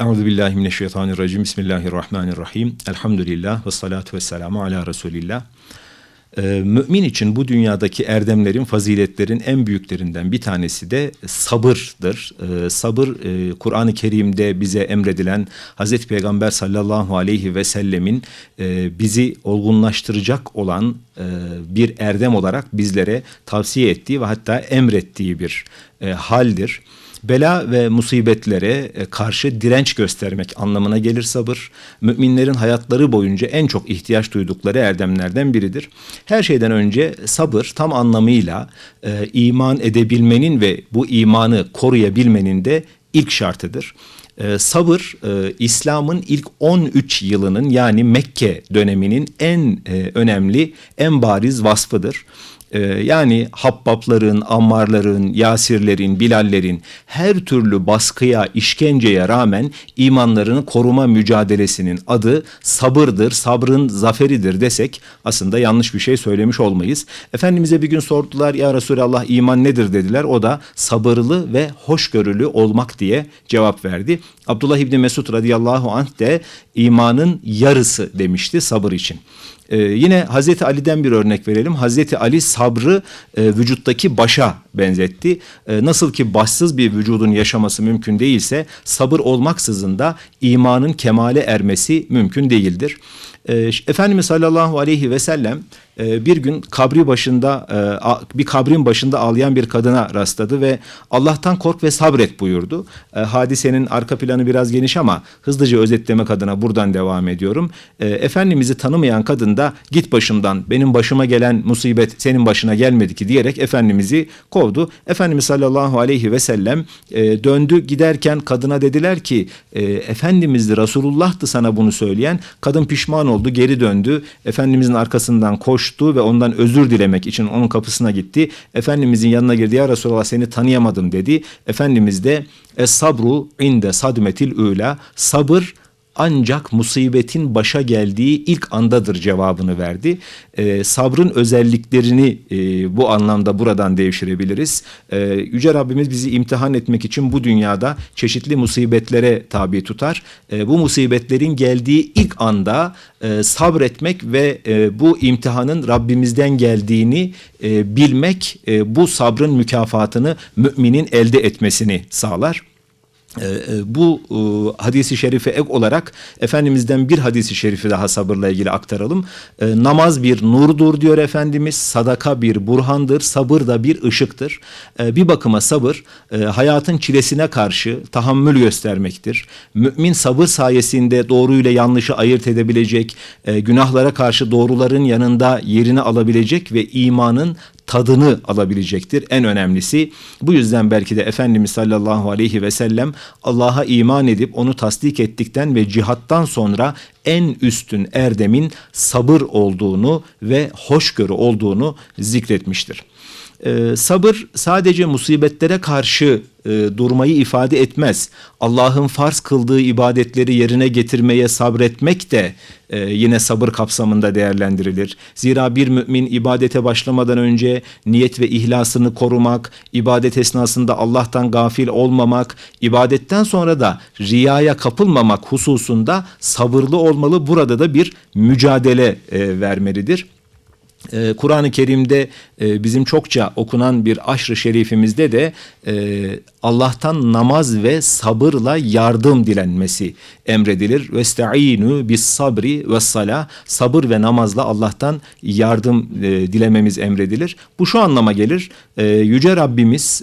Euzu billahi mineşşeytanirracim. Bismillahirrahmanirrahim. Elhamdülillah ve salatu vesselamu ala Resulillah. Ee, mümin için bu dünyadaki erdemlerin, faziletlerin en büyüklerinden bir tanesi de sabırdır. Ee, sabır e, Kur'an-ı Kerim'de bize emredilen Hazreti Peygamber sallallahu aleyhi ve sellemin e, bizi olgunlaştıracak olan e, bir erdem olarak bizlere tavsiye ettiği ve hatta emrettiği bir e, haldir. Bela ve musibetlere e, karşı direnç göstermek anlamına gelir sabır. Müminlerin hayatları boyunca en çok ihtiyaç duydukları erdemlerden biridir. Her şeyden önce sabır tam anlamıyla e, iman edebilmenin ve bu imanı koruyabilmenin de ilk şartıdır. E, sabır e, İslam'ın ilk 13 yılının yani Mekke döneminin en e, önemli, en bariz vasfıdır. Ee, yani Habbapların, Ammarların, Yasirlerin, Bilallerin her türlü baskıya, işkenceye rağmen imanlarını koruma mücadelesinin adı sabırdır, sabrın zaferidir desek aslında yanlış bir şey söylemiş olmayız. Efendimiz'e bir gün sordular ya Resulallah iman nedir dediler. O da sabırlı ve hoşgörülü olmak diye cevap verdi. Abdullah İbni Mesud radıyallahu anh de imanın yarısı demişti sabır için. Ee, yine Hazreti Ali'den bir örnek verelim. Hazreti Ali sabrı e, vücuttaki başa benzetti. E, nasıl ki başsız bir vücudun yaşaması mümkün değilse sabır olmaksızın da imanın kemale ermesi mümkün değildir. E, Efendimiz sallallahu aleyhi ve sellem e, bir gün kabri başında e, bir kabrin başında ağlayan bir kadına rastladı ve Allah'tan kork ve sabret buyurdu. E, hadisenin arka planı biraz geniş ama hızlıca özetlemek adına buradan devam ediyorum. Efendimiz'i tanımayan kadın da git başımdan benim başıma gelen musibet senin başına gelmedi ki diyerek Efendimiz'i kovdu. Efendimiz sallallahu aleyhi ve sellem döndü giderken kadına dediler ki Efendimiz'di Resulullah'tı sana bunu söyleyen. Kadın pişman oldu geri döndü. Efendimiz'in arkasından koş koştu ve ondan özür dilemek için onun kapısına gitti. Efendimizin yanına girdi. Ya Resulallah seni tanıyamadım dedi. Efendimiz de es sabru inde sadmetil üla sabır ancak musibetin başa geldiği ilk andadır cevabını verdi. Ee, sabrın özelliklerini e, bu anlamda buradan devşirebiliriz. Ee, Yüce Rabbimiz bizi imtihan etmek için bu dünyada çeşitli musibetlere tabi tutar. Ee, bu musibetlerin geldiği ilk anda e, sabretmek ve e, bu imtihanın Rabbimizden geldiğini e, bilmek e, bu sabrın mükafatını müminin elde etmesini sağlar. Ee, e, bu e, hadisi şerife ek olarak Efendimiz'den bir hadisi şerifi daha sabırla ilgili aktaralım. E, namaz bir nurdur diyor Efendimiz, sadaka bir burhandır, sabır da bir ışıktır. E, bir bakıma sabır e, hayatın çilesine karşı tahammül göstermektir. Mümin sabır sayesinde doğruyla yanlışı ayırt edebilecek, günahlara karşı doğruların yanında yerini alabilecek ve imanın tadını alabilecektir. En önemlisi bu yüzden belki de Efendimiz sallallahu aleyhi ve sellem Allah'a iman edip onu tasdik ettikten ve cihattan sonra en üstün erdemin sabır olduğunu ve hoşgörü olduğunu zikretmiştir. Ee, sabır sadece musibetlere karşı e, durmayı ifade etmez. Allah'ın farz kıldığı ibadetleri yerine getirmeye sabretmek de e, yine sabır kapsamında değerlendirilir. Zira bir mümin ibadete başlamadan önce niyet ve ihlasını korumak, ibadet esnasında Allah'tan gafil olmamak, ibadetten sonra da riyaya kapılmamak hususunda sabırlı olmalı. Burada da bir mücadele e, vermelidir. Ee, Kur'an-ı Kerim'de e, bizim çokça okunan bir aşrı şerifimizde de e, Allah'tan namaz ve sabırla yardım dilenmesi emredilir. Vestaînü bis sabri ve sala sabır ve namazla Allah'tan yardım e, dilememiz emredilir. Bu şu anlama gelir. Yüce Rabbimiz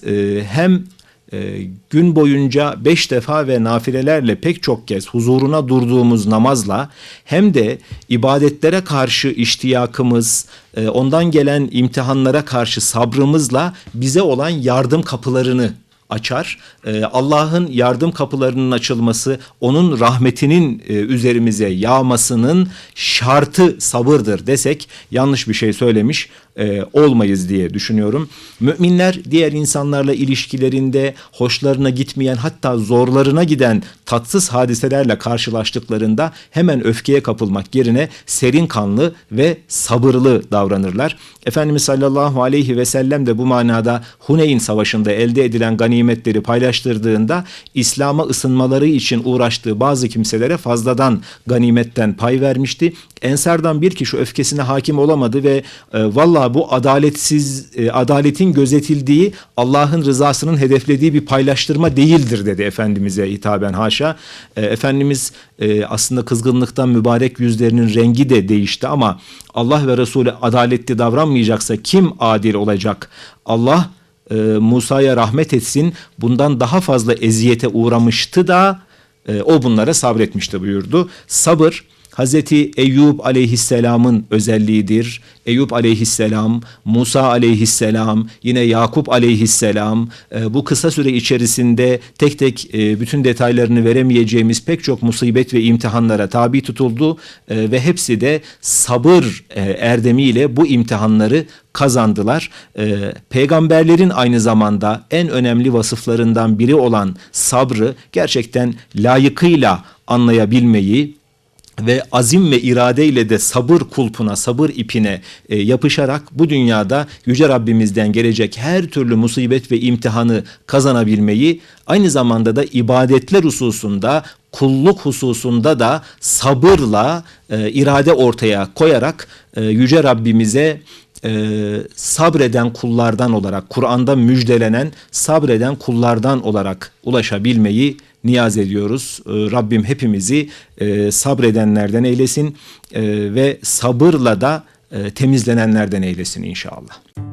hem e, gün boyunca beş defa ve nafilelerle pek çok kez huzuruna durduğumuz namazla hem de ibadetlere karşı iştiyakımız, e, ondan gelen imtihanlara karşı sabrımızla bize olan yardım kapılarını açar. Ee, Allah'ın yardım kapılarının açılması, onun rahmetinin e, üzerimize yağmasının şartı sabırdır desek yanlış bir şey söylemiş e, olmayız diye düşünüyorum. Müminler diğer insanlarla ilişkilerinde hoşlarına gitmeyen hatta zorlarına giden tatsız hadiselerle karşılaştıklarında hemen öfkeye kapılmak yerine serin kanlı ve sabırlı davranırlar. Efendimiz sallallahu aleyhi ve sellem de bu manada Huneyn savaşında elde edilen ganimetleri paylaştırdığında İslam'a ısınmaları için uğraştığı bazı kimselere fazladan ganimetten pay vermişti. Ensardan bir kişi öfkesine hakim olamadı ve e, vallahi bu adaletsiz e, adaletin gözetildiği Allah'ın rızasının hedeflediği bir paylaştırma değildir dedi Efendimiz'e hitaben haşa. E, Efendimiz e, aslında kızgınlıktan mübarek yüzlerinin rengi de değişti ama Allah ve Resulü adaletli davranmayacaksa kim adil olacak? Allah e, Musa'ya rahmet etsin bundan daha fazla eziyete uğramıştı da e, o bunlara sabretmişti buyurdu. Sabır Hazreti Eyüp aleyhisselamın özelliğidir. Eyüp aleyhisselam, Musa aleyhisselam, yine Yakup aleyhisselam e, bu kısa süre içerisinde tek tek e, bütün detaylarını veremeyeceğimiz pek çok musibet ve imtihanlara tabi tutuldu e, ve hepsi de sabır erdemiyle bu imtihanları kazandılar. Peygamberlerin aynı zamanda en önemli vasıflarından biri olan sabrı gerçekten layıkıyla anlayabilmeyi, ve azim ve iradeyle de sabır kulpuna, sabır ipine e, yapışarak bu dünyada Yüce Rabbimizden gelecek her türlü musibet ve imtihanı kazanabilmeyi, aynı zamanda da ibadetler hususunda, kulluk hususunda da sabırla e, irade ortaya koyarak e, Yüce Rabbimize e, sabreden kullardan olarak, Kur'an'da müjdelenen sabreden kullardan olarak ulaşabilmeyi niyaz ediyoruz. E, Rabbim hepimizi e, sabredenlerden eylesin e, ve sabırla da e, temizlenenlerden eylesin inşallah.